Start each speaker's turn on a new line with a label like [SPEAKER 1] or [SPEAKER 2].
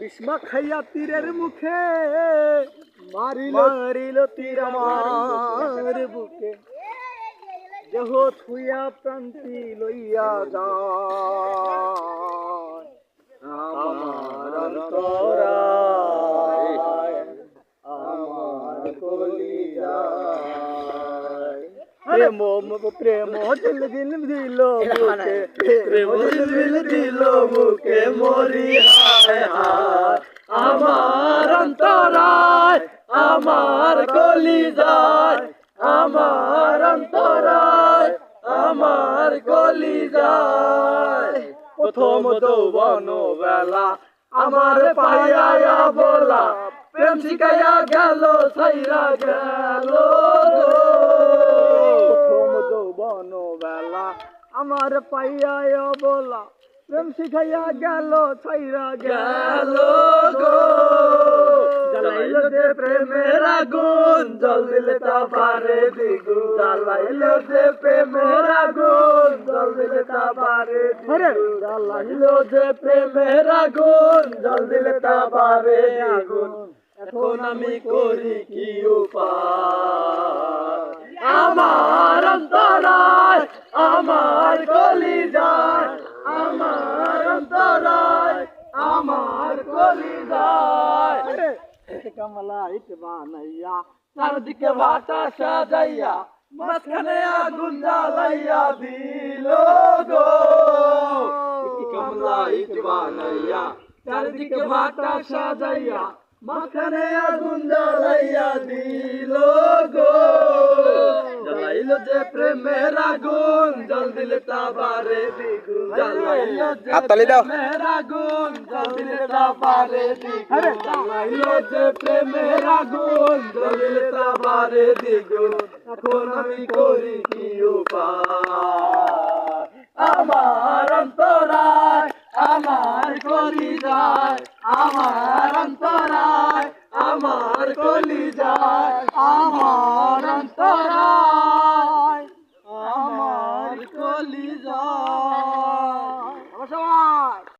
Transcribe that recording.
[SPEAKER 1] বিস্মা খাইয়া তীরের মুখে,
[SPEAKER 2] মারিল
[SPEAKER 1] মারিল তীর আমার বুকে। দেহ থুইয়া প্রান্তি লইয়া যায়। আমার অন্তরায়, আমার কলিজায়। আমার অন্তরায়, আমার কলিজায়, আমার অন্তরায়, আমার কলিজায়। প্রথম যৌবন বেলা আমার পাইয়া বলা, প্রেম শিখাইয়া গেল সাইরা গেল প্রথম যৌবন বেলা আমার পাইয়া বলা। প্রেম শিখাইয়া গেল ছাইরা গেল গো। জ্বালাইল যে প্রেমের আগুন জল দিলে তা পারে দ্বিগুণ। জ্বালাইল যে প্রেমের আগুন জল দিলে তা পারে জ্বালাইল যে প্রেমের আগুন জল দিলে তা পারে আগুন এখন আমি করি কি উপায়? আমার অন্তরায় আমার আমার কলিজায় কমলা ইট বানাইয়া চারদিকে ভাটা সাজাইয়া মাঝখানে আগুন জ্বালাইয়া দিল গো। কমলা ইট বানাইয়া চারদিকে ভাটা সাজাইয়া মাঝখানে আগুন জ্বালাইয়া দিল গো। জ্বালাইল যে প্রেমের আগুন জল দিলে তা দ্বিগুণ জ্বালাইল যে
[SPEAKER 2] হাততালি দাও।
[SPEAKER 1] প্রেমের আগুন জল দিলে তা দ্বিগুণ জ্বালাইল যে প্রেমের আগুন জল দিলে তা দ্বিগুণ এখন আমি করি কি উপায়? আমার অন্তরায় আমার কলিজায় আমার অন্তরায় আমার কলিজায়। কলিজা সবাই